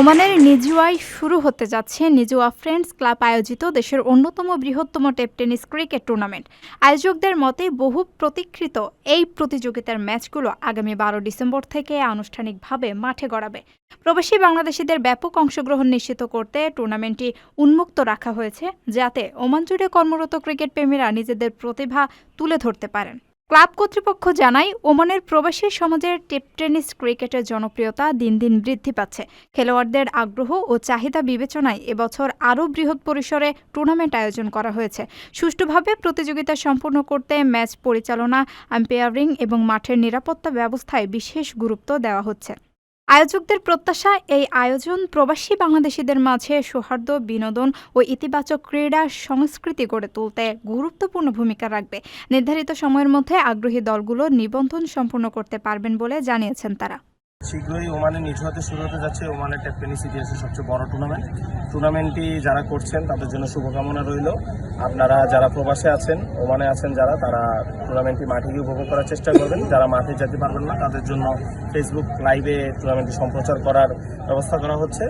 ওমানের নিজুয়ায় শুরু হতে যাচ্ছে নিজুয়া ফ্রেন্ডস ক্লাব আয়োজিত দেশের অন্যতম বৃহত্তম টেপ টেনিস ক্রিকেট টুর্নামেন্ট। আয়োজকদের মতে, বহু প্রতীক্ষিত এই প্রতিযোগিতার ম্যাচগুলো আগামী বারো ডিসেম্বর থেকে আনুষ্ঠানিকভাবে মাঠে গড়াবে। প্রবাসী বাংলাদেশিদের ব্যাপক অংশগ্রহণ নিশ্চিত করতে টুর্নামেন্টটি উন্মুক্ত রাখা হয়েছে, যাতে ওমান জুড়ে কর্মরত ক্রিকেট প্রেমীরা নিজেদের প্রতিভা তুলে ধরতে পারেন। ক্লাব কর্তৃপক্ষ জানায়, ওমানের প্রবাসী সমাজের টেপ টেনিস ক্রিকেটের জনপ্রিয়তা দিন দিন বৃদ্ধি পাচ্ছে। খেলোয়াড়দের আগ্রহ ও চাহিদা বিবেচনায় এবছর আরও বৃহৎ পরিসরে টুর্নামেন্ট আয়োজন করা হয়েছে। সুষ্ঠুভাবে প্রতিযোগিতা সম্পূর্ণ করতে ম্যাচ পরিচালনা, আম্পায়ারিং এবং মাঠের নিরাপত্তা ব্যবস্থায় বিশেষ গুরুত্ব দেওয়া হচ্ছে। আয়োজকদের প্রত্যাশা, এই আয়োজন প্রবাসী বাংলাদেশিদের মাঝে সৌহার্দ্য, বিনোদন ও ইতিবাচক ক্রীড়া সংস্কৃতি গড়ে তুলতে গুরুত্বপূর্ণ ভূমিকা রাখবে। নির্ধারিত সময়ের মধ্যে আগ্রহী দলগুলো নিবন্ধন সম্পূর্ণ করতে পারবেন বলে জানিয়েছেন তারা। শীঘ্রই ওমানে নিচু হতে শুরু হতে যাচ্ছে ওমানের টেপ টেনিস ইতিহাসের সবচেয়ে বড় টুর্নামেন্ট টুর্নামেন্টটি যারা করছেন, তাদের জন্য শুভকামনা রইল। আপনারা যারা প্রবাসে আছেন, ওমানে আছেন যারা, তারা টুর্নামেন্টটি মাঠে গিয়ে উপভোগ করার চেষ্টা করবেন। যারা মাঠে যেতে পারবেন না, তাদের জন্য ফেসবুক লাইভে টুর্নামেন্টটি সম্প্রচার করার ব্যবস্থা করা হচ্ছে।